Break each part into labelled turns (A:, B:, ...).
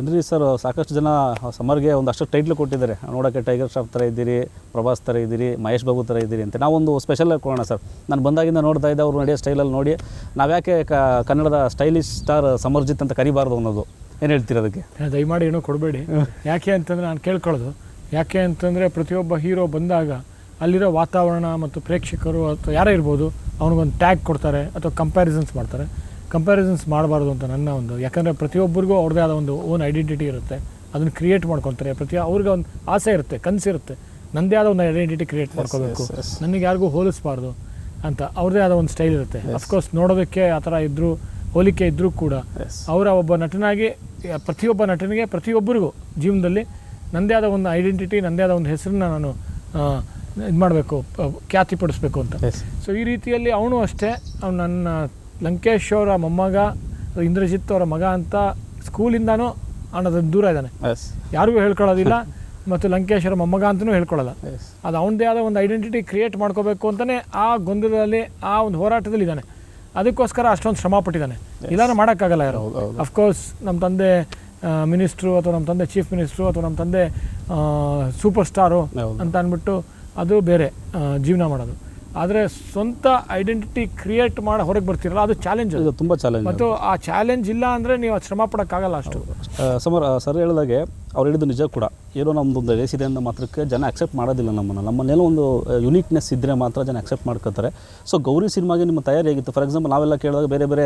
A: ಇಂದ್ರಿ sir, ಸಾಕಷ್ಟು ಜನ ಸಮರ್ಗೆ ಒಂದು ಅಷ್ಟು ಟೈಟ್ಲ್ ಕೊಟ್ಟಿದ್ದಾರೆ. ನೋಡೋಕ್ಕೆ ಟೈಗರ್ ಶ್ರಾಫ್ ಥರ ಇದ್ದೀರಿ, ಪ್ರಭಾಸ್ ಥರ ಇದ್ದೀರಿ, ಮಹೇಶ್ ಬಾಬು ಥರ ಇದ್ದೀರಿ ಅಂತ. ನಾವೊಂದು ಸ್ಪೆಷಲ್ ಕೊಡೋಣ ಸರ್. ನಾನು ಬಂದಾಗಿಂದ ನೋಡ್ತಾ ಇದ್ದೆ, ಅವ್ರು ನಡೆಯೋ ಸ್ಟೈಲಲ್ಲಿ ನೋಡಿ. ನಾವ್ಯಾಕೆ ಕ, ಕನ್ನಡದ ಸ್ಟೈಲಿಶ್ ಸ್ಟಾರ್ ಸಮರ್ಜಿತ್ ಅಂತ ಕರಿಬಾರ್ದು ಅನ್ನೋದು. ಏನು ಹೇಳ್ತೀರ ಅದಕ್ಕೆ?
B: ದಯಮಾಡಿ ಏನೂ ಕೊಡಬೇಡಿ. ಯಾಕೆ ಅಂತಂದರೆ ನಾನು ಕೇಳ್ಕೊಳ್ಳೋದು. ಯಾಕೆ ಅಂತಂದರೆ ಪ್ರತಿಯೊಬ್ಬ ಹೀರೋ ಬಂದಾಗ ಅಲ್ಲಿರೋ ವಾತಾವರಣ ಮತ್ತು ಪ್ರೇಕ್ಷಕರು ಅಥವಾ ಯಾರೇ ಇರ್ಬೋದು, ಅವ್ನಿಗೊಂದು ಟ್ಯಾಗ್ ಕೊಡ್ತಾರೆ ಅಥವಾ ಕಂಪ್ಯಾರಿಸನ್ಸ್ ಮಾಡ್ತಾರೆ. ಕಂಪ್ಯಾರಿಸನ್ಸ್ ಮಾಡಬಾರ್ದು ಅಂತ ನನ್ನ ಒಂದು ಯಾಕಂದರೆ ಪ್ರತಿಯೊಬ್ಬರಿಗೂ ಅವ್ರದ್ದೇ ಆದ ಒಂದು ಓನ್ ಐಡೆಂಟಿಟಿ ಇರುತ್ತೆ. ಅದನ್ನು ಕ್ರಿಯೇಟ್ ಮಾಡ್ಕೊತಾರೆ ಪ್ರತಿ ಅವ್ರಿಗೆ ಒಂದು ಆಸೆ ಇರುತ್ತೆ ಕನಸಿರುತ್ತೆ ನನ್ನದೇ ಆದ ಒಂದು ಐಡೆಂಟಿಟಿ ಕ್ರಿಯೇಟ್ ಮಾಡ್ಕೋಬೇಕು. ನನಗೆ ಯಾರಿಗೂ ಹೋಲಿಸ್ಬಾರ್ದು ಅಂತ ಅವ್ರದೇ ಆದ ಒಂದು ಸ್ಟೈಲ್ ಇರುತ್ತೆ. ಅಫ್ಕೋರ್ಸ್ ನೋಡೋದಕ್ಕೆ ಆ ಥರ ಇದ್ದರೂ ಹೋಲಿಕೆ ಇದ್ದರೂ ಕೂಡ ಅವರ ಒಬ್ಬ ನಟನಾಗಿ ಪ್ರತಿಯೊಬ್ಬ ನಟನಿಗೆ ಪ್ರತಿಯೊಬ್ಬರಿಗೂ ಜೀವನದಲ್ಲಿ ನನ್ನದೇ ಆದ ಒಂದು ಐಡೆಂಟಿಟಿ ನನ್ನದೇ ಆದ ಒಂದು ಹೆಸರನ್ನ ನಾನು ಇದು ಮಾಡಬೇಕು ಖ್ಯಾತಿ ಪಡಿಸ್ಬೇಕು ಅಂತ. ಸೊ ಈ ರೀತಿಯಲ್ಲಿ ಅವನು ಅಷ್ಟೇ ಅವ್ನು ನನ್ನ ಲಂಕೇಶ್ ಅವರ ಮೊಮ್ಮಗ ಇಂದ್ರಜಿತ್ ಅವರ ಮಗ ಅಂತ ಸ್ಕೂಲಿಂದನೂ ಅನ್ನೋದನ್ನು ದೂರ ಇದ್ದಾನೆ. ಯಾರಿಗೂ ಹೇಳ್ಕೊಳ್ಳೋದಿಲ್ಲ ಮತ್ತು ಲಂಕೇಶ್ ಅವರ ಮೊಮ್ಮಗ ಅಂತಲೂ ಹೇಳ್ಕೊಳ್ಳಲ್ಲ. ಅದು ಅವನದೇ ಆದ ಒಂದು ಐಡೆಂಟಿಟಿ ಕ್ರಿಯೇಟ್ ಮಾಡ್ಕೋಬೇಕು ಅಂತಲೇ ಆ ಗೊಂದಲದಲ್ಲಿ ಆ ಒಂದು ಹೋರಾಟದಲ್ಲಿ ಇದ್ದಾನೆ. ಅದಕ್ಕೋಸ್ಕರ ಅಷ್ಟೊಂದು ಶ್ರಮ ಪಟ್ಟಿದ್ದಾನೆ. ಇಲ್ಲಾಂದ್ರೆ ಮಾಡೋಕ್ಕಾಗಲ್ಲ ಯಾರು. ಅಫ್ಕೋರ್ಸ್ ನಮ್ಮ ತಂದೆ ಮಿನಿಸ್ಟ್ರು ಅಥವಾ ನಮ್ಮ ತಂದೆ ಚೀಫ್ ಮಿನಿಸ್ಟ್ರು ಅಥವಾ ನಮ್ಮ ತಂದೆ ಸೂಪರ್ ಸ್ಟಾರು ಅಂತ ಅಂದ್ಬಿಟ್ಟು ಅದು ಬೇರೆ ಜೀವನ ಮಾಡೋದು. ಆದರೆ ಸ್ವಂತ ಐಡೆಂಟಿಟಿ ಕ್ರಿಯೇಟ್ ಮಾಡಿ ಹೊರಗೆ ಬರ್ತೀರಲ್ಲ ಅದು ಚಾಲೆಂಜ್
A: ಅದು. ತುಂಬ ಚಾಲೆಂಜ್
B: ಮತ್ತು ಆ ಚಾಲೆಂಜ್ ಇಲ್ಲ ಅಂದರೆ ನೀವು ಅದು ಶ್ರಮ ಪಡೋಕ್ಕಾಗಲ್ಲ ಅಷ್ಟು.
A: ಸಮರ್ ಸರ್ ಹೇಳಿದಾಗೆ ಅವ್ರು ಹೇಳಿದ್ದು ನಿಜ ಕೂಡ. ಏನೋ ನಮ್ಮದೊಂದು ರೇಸ್ ಇದೆ ಅಂತ ಮಾತ್ರಕ್ಕೆ ಜನ ಅಕ್ಸೆಪ್ಟ್ ಮಾಡೋದಿಲ್ಲ ನಮ್ಮನ್ನು. ನಮ್ಮನ್ನೆಲ್ಲ ಒಂದು ಯುನೀಕ್ನೆಸ್ ಇದ್ದರೆ ಮಾತ್ರ ಜನ ಅಕ್ಸೆಪ್ಟ್ ಮಾಡ್ಕೋತಾರೆ. ಸೊ ಗೌರಿ ಸಿನಿಮಾಗೆ ನಿಮ್ಮ ತಯಾರಿ ಹೇಗಿತ್ತು? ಫಾರ್ ಎಕ್ಸಾಂಪಲ್ ನಾವೆಲ್ಲ ಕೇಳಿದಾಗ ಬೇರೆ ಬೇರೆ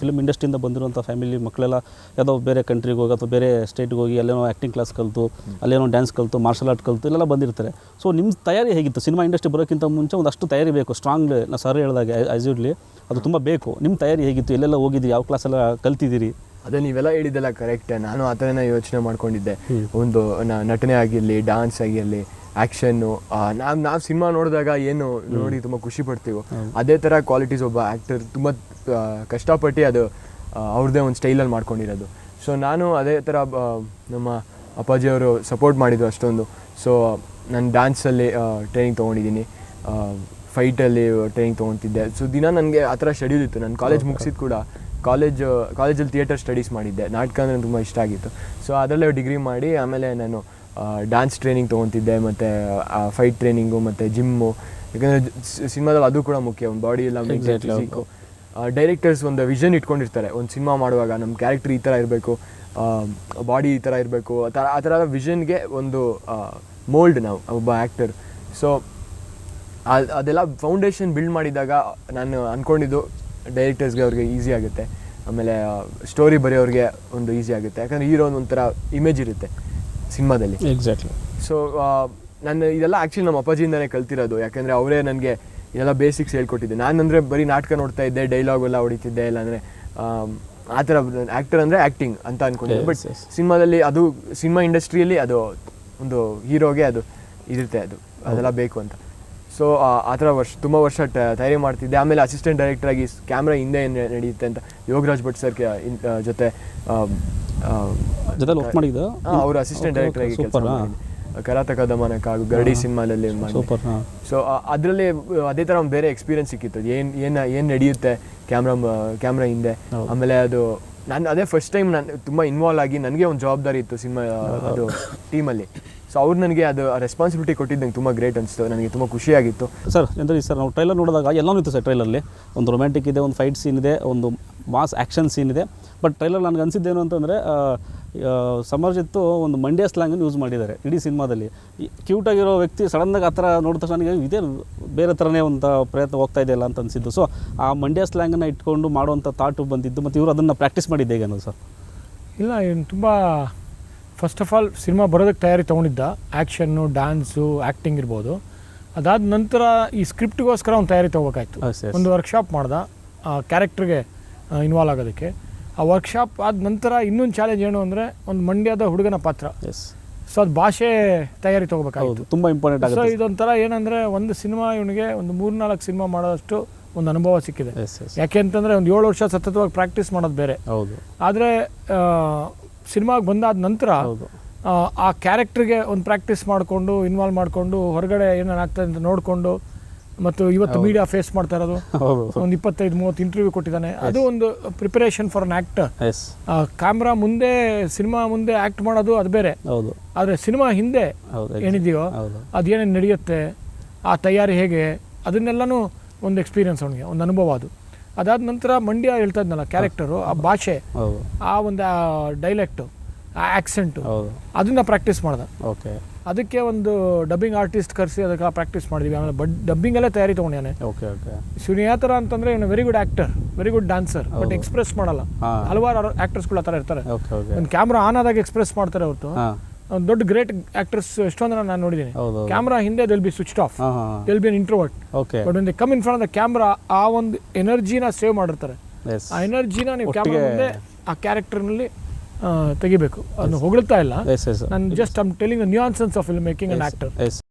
A: ಫಿಲ್ಮ್ ಇಂಡಸ್ಟ್ರಿಯಿಂದ ಬಂದಿರುವಂಥ ಫ್ಯಾಮಿಲಿ ಮಕ್ಕಳೆಲ್ಲ ಯಾವುದೋ ಬೇರೆ ಕಂಟ್ರಿಗೆ ಹೋಗಿ ಅಥವಾ ಬೇರೆ ಸ್ಟೇಟ್ಗೆ ಹೋಗಿ ಅಲ್ಲೇನೋ ಆ್ಯಕ್ಟಿಂಗ್ ಕ್ಲಾಸ್ ಕಲಿತು, ಅಲ್ಲೇನೋ ಡ್ಯಾನ್ಸ್ ಕಲಿತು ಮಾರ್ಷಲ್ ಆರ್ಟ್ ಕಲಿತು, ಇಲ್ಲೆಲ್ಲ ಬಂದಿರ್ತಾರೆ. ಸೊ ನಿಮ್ಮ ತಯಾರಿ ಹೇಗಿತ್ತು? ಸಿನಿಮಾ ಇಂಡಸ್ಟ್ರಿ ಬರೋಕ್ಕಿಂತ ಮುಂಚೆ ಒಂದಷ್ಟು ತಯಾರಿ ಬೇಕು. ಸ್ಟ್ರಾಂಗ್ ನಾ ಸರ್ ಹೇಳಿದಾಗ ಆ್ಯಸ್ ಯೂಡ್ಲಿ ಅದು ತುಂಬ ಬೇಕು. ನಿಮ್ಮ ತಯಾರಿ ಹೇಗಿತ್ತು? ಎಲ್ಲೆಲ್ಲ ಹೋಗಿದ್ದೀರಿ ಯಾವ ಕ್ಲಾಸೆಲ್ಲ ಕಲ್ತಿದ್ದೀರಿ?
C: ಅದೇ ನೀವೆಲ್ಲ ಹೇಳಿದ್ದೆಲ್ಲ ಕರೆಕ್ಟ್ ನಾನು ಆ ಥರನೇ ಯೋಚನೆ ಮಾಡ್ಕೊಂಡಿದ್ದೆ. ಒಂದು ನ- ನಟನೆ ಆಗಿರಲಿ ಡಾನ್ಸ್ ಆಗಿರಲಿ ಆ್ಯಕ್ಷನ್ನು ನಾವು ನಾವು ಸಿನಿಮಾ ನೋಡಿದಾಗ ಏನು ನೋಡಿ ತುಂಬ ಖುಷಿ ಪಡ್ತೀವೋ ಅದೇ ಥರ ಕ್ವಾಲಿಟೀಸ್ ಒಬ್ಬ ಆ್ಯಕ್ಟರ್ ತುಂಬ ಕಷ್ಟಪಟ್ಟು ಅದು ಅವ್ರದ್ದೇ ಒಂದು ಸ್ಟೈಲಲ್ಲಿ ಮಾಡ್ಕೊಂಡಿರೋದು. ಸೊ ನಾನು ಅದೇ ಥರ ನಮ್ಮ ನಮ್ಮ ಅಪ್ಪಾಜಿಯವರು ಸಪೋರ್ಟ್ ಮಾಡಿದ್ರು ಅಷ್ಟೊಂದು. ಸೊ ನಾನು ಡ್ಯಾನ್ಸಲ್ಲಿ ಟ್ರೈನಿಂಗ್ ತೊಗೊಂಡಿದ್ದೀನಿ. ಫೈಟಲ್ಲಿ ಟ್ರೈನಿಂಗ್ ತೊಗೊತಿದ್ದೆ. ಸೊ ದಿನ ನನಗೆ ಆ ಥರ ಶೆಡ್ಯೂಲ್ ಇತ್ತು. ನಾನು ಕಾಲೇಜ್ ಮುಗಿಸಿದ ಕೂಡ ಕಾಲೇಜ್ ಕಾಲೇಜಲ್ಲಿ ಥಿಯೇಟರ್ ಸ್ಟಡೀಸ್ ಮಾಡಿದ್ದೆ. ನಾಟಕ ಅಂದರೆ ತುಂಬ ಇಷ್ಟ ಆಗಿತ್ತು. ಸೊ ಅದರಲ್ಲೇ ಡಿಗ್ರಿ ಮಾಡಿ ಆಮೇಲೆ ನಾನು ಡ್ಯಾನ್ಸ್ ಟ್ರೈನಿಂಗ್ ತೊಗೊತಿದ್ದೆ ಮತ್ತು ಫೈಟ್ ಟ್ರೈನಿಂಗು ಮತ್ತು ಜಿಮ್ಮು ಯಾಕಂದರೆ ಸಿನಿಮಾದಲ್ಲಿ ಅದು ಕೂಡ ಮುಖ್ಯ. ಒಂದು ಬಾಡಿ ಎಲ್ಲ ಫಿಸಿಕ್ಕು ಡೈರೆಕ್ಟರ್ಸ್ ಒಂದು ವಿಷನ್ ಇಟ್ಕೊಂಡಿರ್ತಾರೆ. ಒಂದು ಸಿನಿಮಾ ಮಾಡುವಾಗ ನಮ್ಮ ಕ್ಯಾರೆಕ್ಟರ್ ಈ ಥರ ಇರಬೇಕು ಬಾಡಿ ಈ ಥರ ಇರಬೇಕು ಆ ಥರ ಆ ಥರ ವಿಷನ್ಗೆ ಒಂದು ಮೋಲ್ಡ್ ನಾವು ಒಬ್ಬ ಆ್ಯಕ್ಟರ್ ಸೊ ಅದೆಲ್ಲ ಫೌಂಡೇಶನ್ ಬಿಲ್ಡ್ ಮಾಡಿದಾಗ ನಾನು ಅಂದ್ಕೊಂಡಿದ್ದು ಡೈರೆಕ್ಟರ್ಸ್ಗೆ ಅವ್ರಿಗೆ ಈಸಿ ಆಗುತ್ತೆ. ಆಮೇಲೆ ಸ್ಟೋರಿ ಬರೆಯೋರಿಗೆ ಒಂದು ಈಸಿ ಆಗುತ್ತೆ. ಯಾಕಂದರೆ ಹೀರೋ ಒಂಥರ ಇಮೇಜ್ ಇರುತ್ತೆ ಸಿನಿಮಾದಲ್ಲಿ.
A: ಎಕ್ಸಾಕ್ಟ್ಲಿ
C: ಸೊ ನಾನು ಇದೆಲ್ಲ ಆ್ಯಕ್ಚುಲಿ ನಮ್ಮ ಅಪ್ಪಾಜಿಯಿಂದನೇ ಕಲ್ತಿರೋದು. ಯಾಕಂದರೆ ಅವರೇ ನನಗೆ ಇದೆಲ್ಲ ಬೇಸಿಕ್ಸ್ ಹೇಳ್ಕೊಟ್ಟಿದ್ದೆ. ನಾನಂದರೆ ಬರೀ ನಾಟಕ ನೋಡ್ತಾ ಇದ್ದೆ ಡೈಲಾಗ್ ಎಲ್ಲ ಹೊಡಿತಿದ್ದೆ ಇಲ್ಲಾಂದರೆ ಆ ಥರ ಆ್ಯಕ್ಟರ್ ಅಂದರೆ ಆ್ಯಕ್ಟಿಂಗ್ ಅಂತ ಅಂದ್ಕೊಂಡಿದ್ದೆ ಬಟ್. ಸಿನಿಮಾದಲ್ಲಿ ಅದು ಸಿನಿಮಾ ಇಂಡಸ್ಟ್ರಿಯಲ್ಲಿ ಅದು ಒಂದು ಹೀರೋಗೆ ಅದು ಇರುತ್ತೆ ಅದು. ಅದೆಲ್ಲ ಬೇಕು ಅಂತ. ಸೊ ಆ ಥರ ವರ್ಷ ತುಂಬ ವರ್ಷ ತಯಾರಿ ಮಾಡ್ತಿದ್ದೆ. ಆಮೇಲೆ ಅಸಿಸ್ಟೆಂಟ್ ಡೈರೆಕ್ಟರ್ ಆಗಿ ಕ್ಯಾಮ್ರಾ ಹಿಂದೆ ಏನು ನಡೆಯುತ್ತೆ ಅಂತ ಯೋಗರಾಜ್ ಭಟ್ ಸರ್ ಜೊತೆ
A: ಜೊತೆ ವರ್ಕ್ ಮಾಡಿದ್ದು?
C: ಅವರು ಅಸಿಸ್ಟೆಂಟ್ ಡೈರೆಕ್ಟರ್ ಆಗಿ ಕೆಲಸ ಕರಾತಕ ದಮನಕ ಹಾಗೂ ಗರಡಿ ಸಿನಿಮಾದಲ್ಲಿ ಮಾಡಿ ಸೊ ಅದರಲ್ಲಿ ಅದೇ ಥರ ಒಂದು ಬೇರೆ ಎಕ್ಸ್ಪೀರಿಯನ್ಸ್ ಸಿಕ್ಕಿತ್ತು. ಏನು ಏನು ಏನು ನಡೆಯುತ್ತೆ ಕ್ಯಾಮ್ರಾ ಕ್ಯಾಮ್ರಾ ಹಿಂದೆ. ಆಮೇಲೆ ಅದು ನಾನು ಅದೇ ಫಸ್ಟ್ ಟೈಮ್ ನಾನು ತುಂಬ ಇನ್ವಾಲ್ವ್ ಆಗಿ ನನಗೆ ಒಂದು ಜವಾಬ್ದಾರಿ ಇತ್ತು ಸಿನಿಮಾ ಅದು ಟೀಮಲ್ಲಿ ಸೊ ಅವ್ರು ನನಗೆ ಅದು ರೆಸ್ಪಾನ್ಸಿಬಿಲಿಟಿ ಕೊಟ್ಟಿದ್ದು ನಂಗೆ ತುಂಬ ಗ್ರೇಟ್ ಅನಿಸ್ತು. ನನಗೆ ತುಂಬ ಖುಷಿಯಾಗಿತ್ತು
A: ಸರ್ ಎಂದ್ರೆ ಸರ್ ನಾವು ಟ್ರೈಲರ್ ನೋಡಿದಾಗ ಎಲ್ಲನೂ ಇತ್ತು ಸರ್ ಟ್ರೈಲರಲ್ಲಿ ಒಂದು ರೊಮ್ಯಾಂಟಿಕ್ ಇದೆ ಒಂದು ಫೈಟ್ ಸೀನ್ ಇದೆ ಒಂದು ಮಾಸ್ ಆ್ಯಕ್ಷನ್ ಸೀನ್ ಇದೆ. ಬಟ್ ಟ್ರೈಲರ್ ನನಗೆ ಅನಿಸಿದ್ದೇನು ಅಂತಂದರೆ ಸಮರ್ಜಿತ್ತು ಒಂದು ಮಂಡ್ಯ ಸ್ಲ್ಯಾಂಗನ್ನು ಯೂಸ್ ಮಾಡಿದ್ದಾರೆ ಇಡೀ ಸಿನಿಮಾದಲ್ಲಿ. ಕ್ಯೂಟಾಗಿರೋ ವ್ಯಕ್ತಿ ಸಡನ್ನಾಗಿ ಆ ಥರ ನೋಡಿದ ತಕ್ಷಣ ನನಗೆ ಇದೇ ಬೇರೆ ಥರನೇ ಒಂದು ಪ್ರಯತ್ನ ಹೋಗ್ತಾ ಇದೆಯಲ್ಲ ಅಂತ ಅನಿಸಿದ್ದು. ಸೊ ಆ ಮಂಡ್ಯ ಸ್ಲ್ಯಾಂಗನ್ನು ಇಟ್ಕೊಂಡು ಮಾಡುವಂಥ ಥಾಟು ಬಂದಿದ್ದು ಮತ್ತು ಇವರು ಅದನ್ನು ಪ್ರಾಕ್ಟೀಸ್ ಮಾಡಿದ್ದೆ ಹೇಗೆ ಅನ್ನೋದು ಸರ್
B: ಇಲ್ಲ ಏನು ತುಂಬ ಫಸ್ಟ್ ಆಫ್ ಆಲ್ ಸಿನಿಮಾ ಬರೋದಕ್ಕೆ ತಯಾರಿ ತೊಗೊಂಡಿದ್ದ. ಆ್ಯಕ್ಷನ್ನು ಡ್ಯಾನ್ಸು ಆ್ಯಕ್ಟಿಂಗ್ ಇರ್ಬೋದು. ಅದಾದ ನಂತರ ಈ ಸ್ಕ್ರಿಪ್ಟ್ಗೋಸ್ಕರ ಅವ್ನು ತಯಾರಿ ತೊಗೋಬೇಕಾಯ್ತು. ಒಂದು ವರ್ಕ್ಶಾಪ್ ಮಾಡ್ದ. ಆ ಕ್ಯಾರೆಕ್ಟ್ರಿಗೆ ಇನ್ವಾಲ್ವ್ ಆಗೋದಕ್ಕೆ. ಆ ವರ್ಕ್ಶಾಪ್ ಆದ ನಂತರ ಇನ್ನೊಂದು ಚಾಲೆಂಜ್ ಏನು ಅಂದರೆ ಒಂದು ಮಂಡ್ಯದ ಹುಡುಗನ ಪಾತ್ರ.
A: ಎಸ್
B: ಸೊ ಅದು ಭಾಷೆ ತಯಾರಿ ತೊಗೋಬೇಕಾಗಿತ್ತು.
A: ತುಂಬ ಇಂಪಾರ್ಟೆಂಟ್
B: ಸೊ ಇದೊಂಥರ ಏನಂದರೆ ಒಂದು ಸಿನಿಮಾ ಇವನಿಗೆ ಒಂದು ಮೂರ್ನಾಲ್ಕು ಸಿನಿಮಾ ಮಾಡೋದಷ್ಟು ಒಂದು ಅನುಭವ ಸಿಕ್ಕಿದೆ. ಯಾಕೆ ಅಂತಂದರೆ ಒಂದು ಏಳು ವರ್ಷ ಸತತವಾಗಿ ಪ್ರಾಕ್ಟೀಸ್ ಮಾಡೋದು ಬೇರೆ.
A: ಹೌದು.
B: ಆದರೆ ಸಿನಿಮಾಗೆ ಬಂದಾದ ನಂತರ
A: ಹೌದು.
B: ಆ, ಕ್ಯಾರೆಕ್ಟ್ರಿಗೆ ಒಂದು ಪ್ರಾಕ್ಟೀಸ್ ಮಾಡಿಕೊಂಡು ಇನ್ವಾಲ್ವ್ ಮಾಡಿಕೊಂಡು ಹೊರಗಡೆ ಏನೇನು ಆಗ್ತದೆ ಅಂತ ನೋಡಿಕೊಂಡು ಮತ್ತು ಇವತ್ತು ಮೀಡಿಯಾ ಫೇಸ್ ಮಾಡ್ತಾ ಇರೋದು. ಒಂದು ಇಪ್ಪತ್ತೈದು ಮೂವತ್ತು ಇಂಟರ್ವ್ಯೂ ಕೊಟ್ಟಿದ್ದಾನೆ. ಅದು ಒಂದು preparation for an
A: actor
B: camera ಮುಂದೆ ಸಿನಿಮಾ ಮುಂದೆ ಆಕ್ಟ್ ಮಾಡೋದು ಅದು ಬೇರೆ.
A: ಹೌದು.
B: ಆದರೆ ಸಿನಿಮಾ ಹಿಂದೆ ಏನಿದೆಯೋ ಅದೇನೇನು ನಡೆಯುತ್ತೆ ಆ ತಯಾರಿ ಹೇಗೆ ಅದನ್ನೆಲ್ಲನೂ ಒಂದು ಎಕ್ಸ್ಪೀರಿಯನ್ಸ್ ಅವನಿಗೆ ಒಂದು ಅನುಭವ ಅದು. ಅದಾದ ನಂತರ ಮಂಡ್ಯ ಹೇಳ್ತಾ ಇದ್ನಲ್ಲ ಕ್ಯಾರೆಕ್ಟರು ಆ ಭಾಷೆ ಆ ಒಂದು ಡೈಲೆಕ್ಟು ಆ ಆ್ಯಕ್ಸೆಂಟು ಅದನ್ನು ಪ್ರಾಕ್ಟೀಸ್ ಮಾಡ್ದೆ.
A: ಓಕೆ
B: ಅದಕ್ಕೆ ಒಂದು ಡಬ್ಬಿಂಗ್ ಆರ್ಟಿಸ್ಟ್ ಕರೆಸಿ ಅದಕ್ಕೆ ಪ್ರಾಕ್ಟೀಸ್ ಮಾಡಿದ್ವಿ. ಆಮೇಲೆ ಡಬ್ಬಿಂಗ್ ಡಬ್ಬಿಂಗಲ್ಲೇ ತಯಾರಿ ತೊಗೊಂಡ್ಯಾನೆ.
A: ಓಕೆ ಓಕೆ
B: ಶಿವನಿ ಯಾವ ಥರ ಅಂತಂದರೆ ಇವನು very good actor very good dancer but express ಮಾಡಲ್ಲ. ಹಲವಾರು ಆ್ಯಕ್ಟರ್ಸ್ಗಳು ಆ ಥರ ಇರ್ತಾರೆ. ಒಂದು ಕ್ಯಾಮ್ರಾ ಆನ್ ಆದಾಗ ಎಕ್ಸ್ಪ್ರೆಸ್ ಮಾಡ್ತಾರೆ ಹೊರತು. ಒಂದು ದೊಡ್ಡ ಗ್ರೇಟ್ ಆಕ್ಟರ್ಸ್ ಎಷ್ಟೊಂದು ನಾನು ನೋಡಿದ್ದೀನಿ ಕ್ಯಾಮ್ರಾ ಹಿಂದೆ. They'll be switch off they'll be an introvert
A: okay
B: but ಒಂದು come in front the camera ಆ ಒಂದು ಎನರ್ಜಿನ ಸೇವ್ ಮಾಡಿರ್ತಾರೆ. ಆ ಎನರ್ಜಿನ ನೀವು ಕ್ಯಾಮ್ರಾ ಮುಂದೆ ಆ ಕ್ಯಾರೆಕ್ಟರ್ನಲ್ಲಿ ತೆಗಿಬೇಕು. ಅದನ್ನು ಹೊಗಳ್ತಾ ಇಲ್ಲ. ನಾನು just I'm telling new nuances of film making and actor